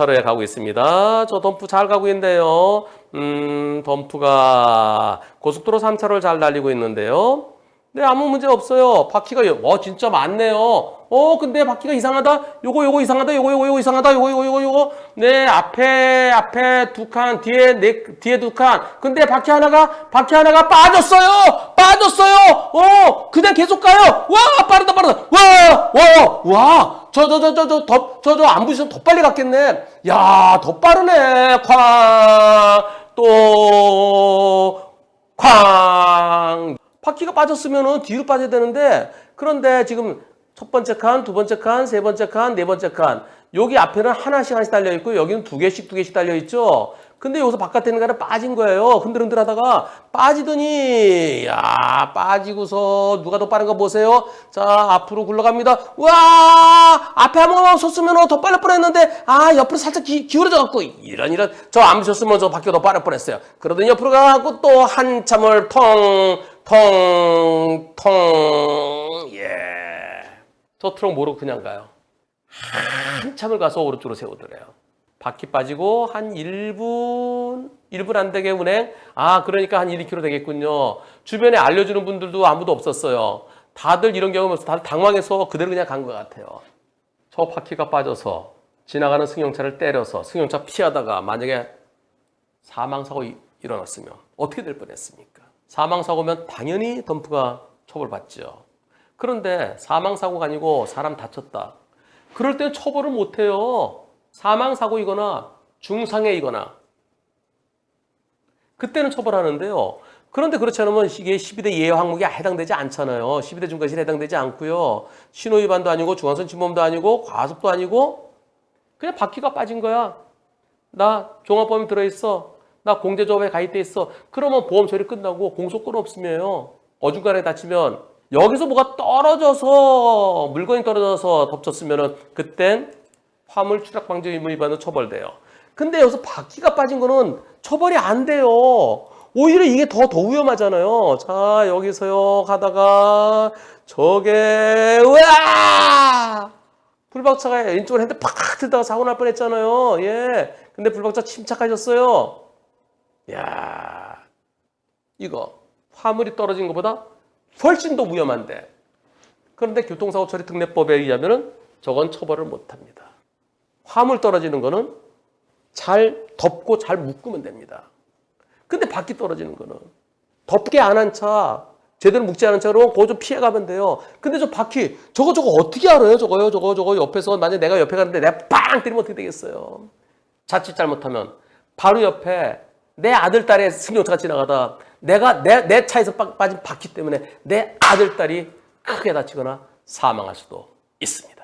차로에 가고 있습니다. 저 덤프 잘 가고 있는데요. 음, 덤프가 고속도로 3차로를 잘 달리고 있는데요. 네, 아무 문제 없어요. 바퀴가, 여- 와, 진짜 많네요. 어, 근데 바퀴가 이상하다? 요거, 요거 이상하다? 요거, 요거, 요거 이상하다? 요거, 요거, 요거, 요거. 네, 앞에, 앞에 두 칸, 뒤에, 네, 뒤에 두 칸. 근데 바퀴 하나가, 바퀴 하나가 빠졌어요! 빠졌어요! 어, 그냥 계속 가요! 와, 빠르다, 빠르다! 와, 와, 와! 저, 저, 저, 저, 저, 더, 저, 저, 안 부시면 더 빨리 갔겠네. 야, 더 빠르네. 쾅, 또, 쾅. 바퀴가 빠졌으면은 뒤로 빠져야 되는데, 그런데 지금 첫 번째 칸, 두 번째 칸, 세 번째 칸, 네 번째 칸. 여기 앞에는 하나씩 하나씩 달려 있고, 여기는 두 개씩 두 개씩 달려 있죠. 근데 여기서 바깥에 있는 거는 빠진 거예요. 흔들흔들 하다가 빠지더니, 야, 빠지고서 누가 더 빠른 거 보세요. 자, 앞으로 굴러갑니다. 와, 앞에 한 번만 섰으면 더 빨리 뻔했는데, 아, 옆으로 살짝 기, 기울어져 갖고, 이런, 이런, 저 안 섰으면 저 바퀴가 더 빠를 뻔했어요. 그러더니 옆으로 가고 또 한참을 통, 통, 통, 예. 저 트럭 모르고 그냥 가요. 한참을 가서 오른쪽으로 세우더래요. 바퀴 빠지고 한 1분, 1분 안 되게 운행? 아, 그러니까 한 1km 되겠군요. 주변에 알려주는 분들도 아무도 없었어요. 다들 이런 경험 없어. 다들 당황해서 그대로 그냥 간 것 같아요. 저 바퀴가 빠져서 지나가는 승용차를 때려서 승용차 피하다가 만약에 사망사고 이- 일어났으면 어떻게 될 뻔했습니까? 사망사고면 당연히 덤프가 처벌받죠. 그런데 사망사고가 아니고 사람 다쳤다. 그럴 땐 처벌을 못해요. 사망사고이거나 중상해이거나. 그때는 처벌하는데요. 그런데 그렇지 않으면 이게 12대 예외 항목에 해당되지 않잖아요. 12대 중과실에 해당되지 않고요. 신호위반도 아니고 중앙선 침범도 아니고 과속도 아니고 그냥 바퀴가 빠진 거야. 나 종합보험 들어있어. 나 공제조합에 가입돼 있어. 그러면 보험 처리 끝나고 공소권 없으면요. 어중간에 다치면 여기서 뭐가 떨어져서 물건이 떨어져서 덮쳤으면 은 그땐 화물 추락 방지 의무 위반으로 처벌돼요. 근데 여기서 바퀴가 빠진 거는 처벌이 안 돼요. 오히려 이게 더 더 위험하잖아요. 자 여기서요 가다가 저게 으아 불박차가 왼쪽으로 했는데 팍 들다가 사고 날 뻔했잖아요. 예. 근데 불박차 침착하셨어요. 야 이거 화물이 떨어진 것보다 훨씬 더 위험한데. 그런데 교통사고 처리 특례법에 의하면은 저건 처벌을 못 합니다. 화물 떨어지는 거는 잘 덮고 잘 묶으면 됩니다. 근데 바퀴 떨어지는 거는 덮게 안 한 차, 제대로 묶지 않은 차로 그거 좀 피해가면 돼요. 근데 저 바퀴, 저거 저거 어떻게 알아요? 저거요, 저거 저거 옆에서 만약 내가 옆에 가는데 내가 빵 때리면 어떻게 되겠어요? 자칫 잘못하면 바로 옆에 내 아들 딸의 승용차가 지나가다 내가 내, 내 차에서 빠- 빠진 바퀴 때문에 내 아들 딸이 크게 다치거나 사망할 수도 있습니다.